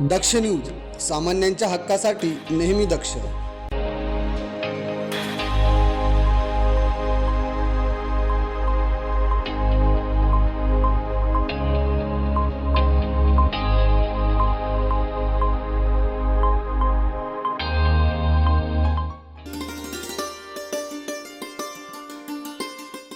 दक्ष news सामान्यांच्या हक्कासाठी नेहमी दक्ष.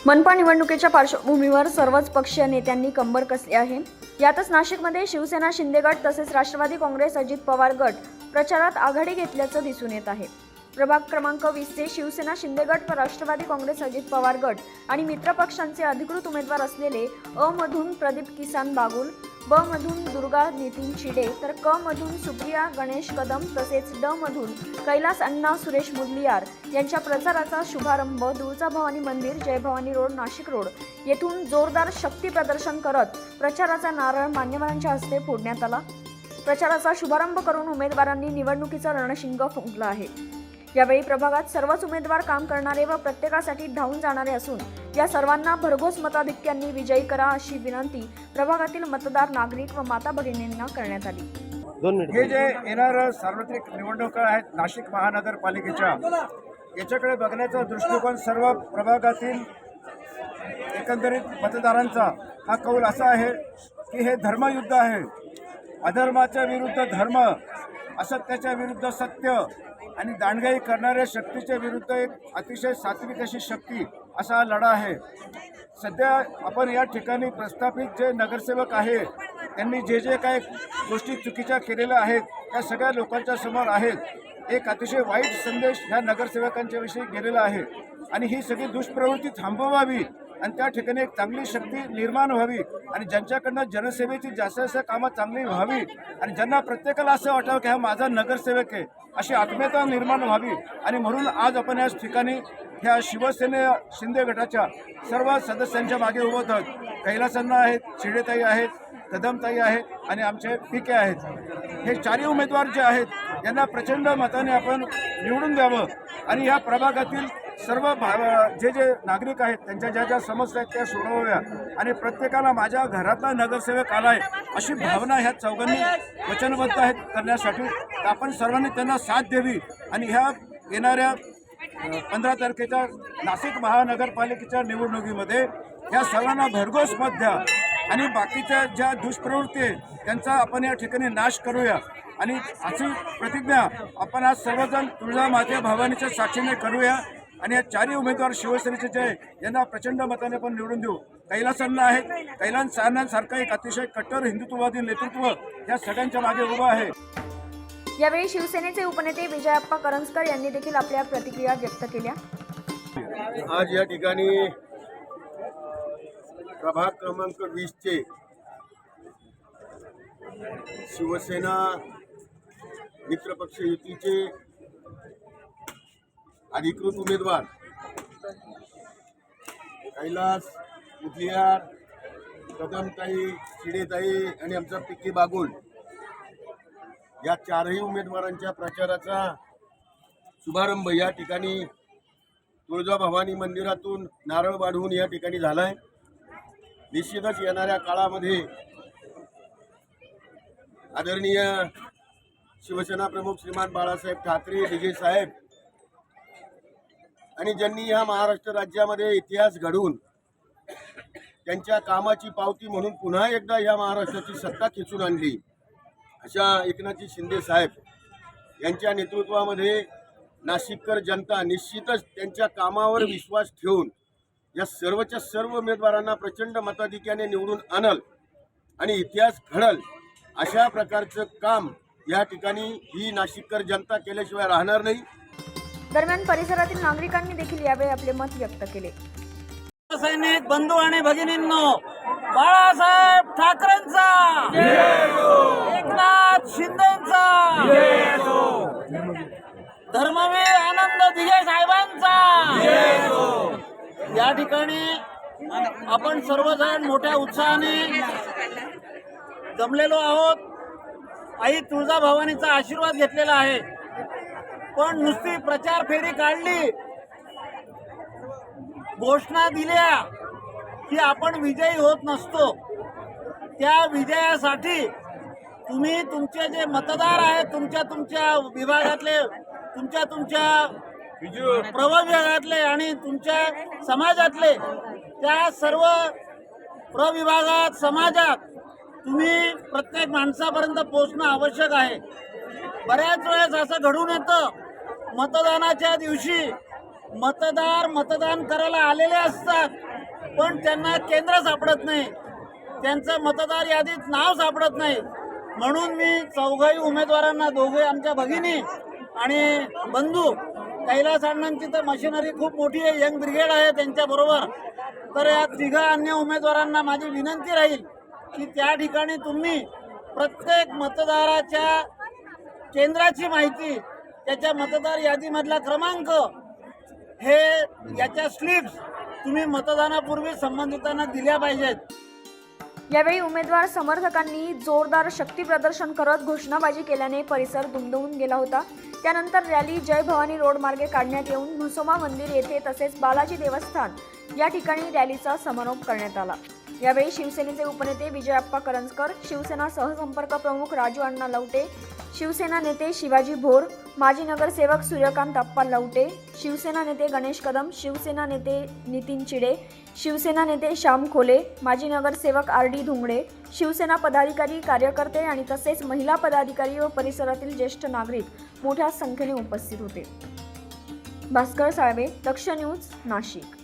मनपा निवडणुकीच्या पार्श्वभूमीवर सर्वच पक्षीय नेत्यांनी कंबर कसली आहे? यातच नाशिकमध्ये शिवसेना शिंदे गट तसेच राष्ट्रवादी काँग्रेस अजित पवार गट प्रचारात आघाडी घेतल्याचं दिसून येत आहे. प्रभाग क्रमांक वीसचे शिवसेना शिंदे गट व राष्ट्रवादी काँग्रेस अजित पवार गट आणि मित्रपक्षांचे अधिकृत उमेदवार असलेले अमधून प्रदीप किसान बागुल ब मधून दुर्गा नितीन चिडे तर क मधून सुप्रिया गणेश कदम तसेच ड मधून कैलास अण्णा सुरेश मुदलियार यांच्या प्रचाराचा शुभारंभ दुळचा भवानी मंदिर जय भवानी रोड नाशिक रोड येथून जोरदार शक्ती प्रदर्शन करत प्रचाराचा नारळ मान्यवरांच्या हस्ते फोडण्यात आला. प्रचाराचा शुभारंभ करून उमेदवारांनी निवडणुकीचा रणशिंग फुंकला आहे. यावेळी प्रभागात सर्वच उमेदवार काम करणारे व प्रत्येकासाठी धावून जाणारे असून या सर्वांना भरघोस मताधिक्यांनी विजयी करा अशी विनंती प्रभागातील मतदार नागरिक व माता भगिनींना करण्यात आली. हे जे येणार सार्वत्रिक निवडणुका आहेत नाशिक महानगरपालिकेच्या याच्याकडे बघण्याचा दृष्टिकोन सर्व प्रभागातील एकंदरीत मतदारांचा हा कौल असा आहे की हे धर्मयुद्ध आहे. अधर्माच्या विरुद्ध धर्म असत्याच्या विरुद्ध सत्य आणि दांडगाई करणाऱ्या शक्तीच्या विरुद्ध एक अतिशय सात्विक अशी शक्ती असा हा लढा आहे. सध्या आपण या ठिकाणी प्रस्थापित जे नगरसेवक आहे त्यांनी जे जे काय गोष्टी चुकीच्या केलेल्या आहेत त्या सगळ्या लोकांच्या समोर आहेत. एक अतिशय वाईट संदेश ह्या नगरसेवकांच्या विषयी गेलेला आहे. आणि ही सगळी दुष्प्रवृत्ती थांबवावी आणि त्या ठिकाणी एक चांगली शक्ती निर्माण व्हावी आणि ज्यांच्याकडनं जनसेवेची जास्त जास्त कामं चांगली व्हावी आणि ज्यांना प्रत्येकाला असं वाटावं की हा माझा नगरसेवक आहे अशी आत्मीयता निर्माण व्हावी. आणि म्हणून आज आपण या ठिकाणी ह्या शिवसेने शिंदे गटाच्या सर्व सदस्यांच्या मागे उभं आहोत. कैलासांना आहेत शिडेताई आहेत कदमताई आहेत आणि आमचे पिके आहेत. हे चारही उमेदवार जे आहेत यांना प्रचंड मताने आपण निवडून द्यावं. आणि ह्या प्रभागातील सर्व भाव जे जे नागरिक आहेत त्यांच्या ज्या ज्या समस्या आहेत त्या सोडवाव्या. आणि प्रत्येकाला माझ्या घरातला नगरसेवक आलाय अशी भावना ह्या चौघांनी वचनबद्ध आहेत करण्यासाठी. आपण सर्वांनी त्यांना साथ द्यावी. आणि ह्या येणाऱ्या पंधरा तारखेच्या नाशिक महानगरपालिकेच्या निवडणुकीमध्ये ह्या सर्वांना भरघोस मत द्या. आणि बाकीच्या ज्या दुष्प्रवृत्ती आहेत त्यांचा आपण या ठिकाणी नाश करूया. आणि अशी प्रतिज्ञा आपण आज सर्वजण तुळजा माते भवानीच्या साक्षीने करूया. आणि या चारही उमेदवार शिवसेनेचे जे आहे, यांना प्रचंड मताने आपण निवडून देऊ. कैलासांना आहेत. कैलास सारखं एक अतिशय कट्टर हिंदुत्ववादी नेतृत्व या सगळ्यांच्या मागे उभं आहे. यावेळी शिवसेनेचे उपनेते विजयाप्पा करंजकर यांनी देखील आपल्या प्रतिक्रिया व्यक्त केल्या. आज या ठिकाणी प्रभाग क्रमांक वीसचे शिवसेना मित्रपक्ष युतीचे अधिकृत उमेदवार. कैलास मुदलियार कदमताई शिडेताई आणि आमचा पिक्की बागुल या चारही उमेदवारांच्या प्रचाराचा शुभारंभ या ठिकाणी तुळजाभवानी मंदिरातून नारळ वाढवून या ठिकाणी झाला आहे निश्चितच येणाऱ्या काळामध्ये आदरणीय शिवसेना प्रमुख श्रीमान बाळासाहेब ठाकरे विजय साहेब आणि ज्यांनी ह्या महाराष्ट्र राज्यामध्ये इतिहास घडवून त्यांच्या कामाची पावती म्हणून पुन्हा एकदा या महाराष्ट्राची सत्ता खेचून आणली अशा एकनाथजी शिंदे साहेब यांच्या नेतृत्वामध्ये नाशिककर जनता निश्चितच त्यांच्या कामावर विश्वास ठेवून या सर्वच्या सर्व उमेदवारांना प्रचंड मताधिक्याने निवडून आणल आणि इतिहास घडल अशा प्रकारचं काम या ठिकाणी ही नाशिककर जनता केल्याशिवाय राहणार नाही. दरम्यान परिसरातील नागरिकांनी देखील यावेळी आपले मत व्यक्त केले. सैनिक बंधू आणि भगिनींनो बाळासाहेब ठाकरेंचा. एकनाथ शिंदेचा. धर्मवीर आनंद दिघे साहेबांचा. या ठिकाणी आपण सर्वजण मोठ्या उत्साहाने जमलेलो आहोत. आई तुळजाभवानीचा आशीर्वाद घेतलेला आहे. पण नुसती प्रचार फेरी काढली. घोषणा दिल्या की आपण विजयी होत नसतो. त्या विजयासाठी तुम्ही तुमचे जे मतदार आहेत तुमच्या तुमच्या विभागातले तुमच्या तुमच्या प्रविभागातले आणि तुमच्या समाजातले त्या सर्व प्रविभागात समाजात तुम्ही प्रत्येक माणसापर्यंत पोहोचणं आवश्यक आहे. बऱ्याच वेळेस असं घडून येतं मतदानाच्या दिवशी मतदार मतदान करायला आलेले असतात पण त्यांना केंद्र सापडत नाही. त्यांचं मतदार यादीत नाव सापडत नाही. म्हणून मी चौघाही उमेदवारांना दोघे आमच्या भगिनी आणि बंधू कैलास अण्णांची तर मशिनरी खूप मोठी आहे यंग ब्रिगेड आहे त्यांच्याबरोबर. तर या तिघा अन्य उमेदवारांना माझी विनंती राहील की त्या ठिकाणी तुम्ही प्रत्येक मतदाराच्या केंद्राची माहिती त्याच्या मतदार यादीमधला क्रमांक हे याच्या स्लिप्स तुम्ही मतदानापूर्वी संबंधितांना दिल्या पाहिजेत. यावेळी उमेदवार समर्थकांनी जोरदार शक्ती प्रदर्शन करत घोषणाबाजी केल्याने परिसर दुमदुमून गेला होता. त्यानंतर रॅली जय भवानी रोड मार्गे काढण्यात येऊन म्हसोबा मंदिर येथे तसेच बालाजी देवस्थान या ठिकाणी रॅलीचा समारोप करण्यात आला. यावेळी शिवसेनेचे उपनेते विजयप्पा करंजकर शिवसेना सहसंपर्क प्रमुख राजू अण्णा लवटे शिवसेना नेते शिवाजी भोर माजी नगरसेवक सूर्यकांत अप्पा लवटे शिवसेना नेते गणेश कदम शिवसेना नेते नितीन चिडे शिवसेना नेते श्याम खोले माजी नगरसेवक आर डी धुंगडे शिवसेना पदाधिकारी कार्यकर्ते आणि तसेच महिला पदाधिकारी व परिसरातील ज्येष्ठ नागरिक मोठ्या संख्येने उपस्थित होते. भास्कर साळवे दक्ष न्यूज नाशिक.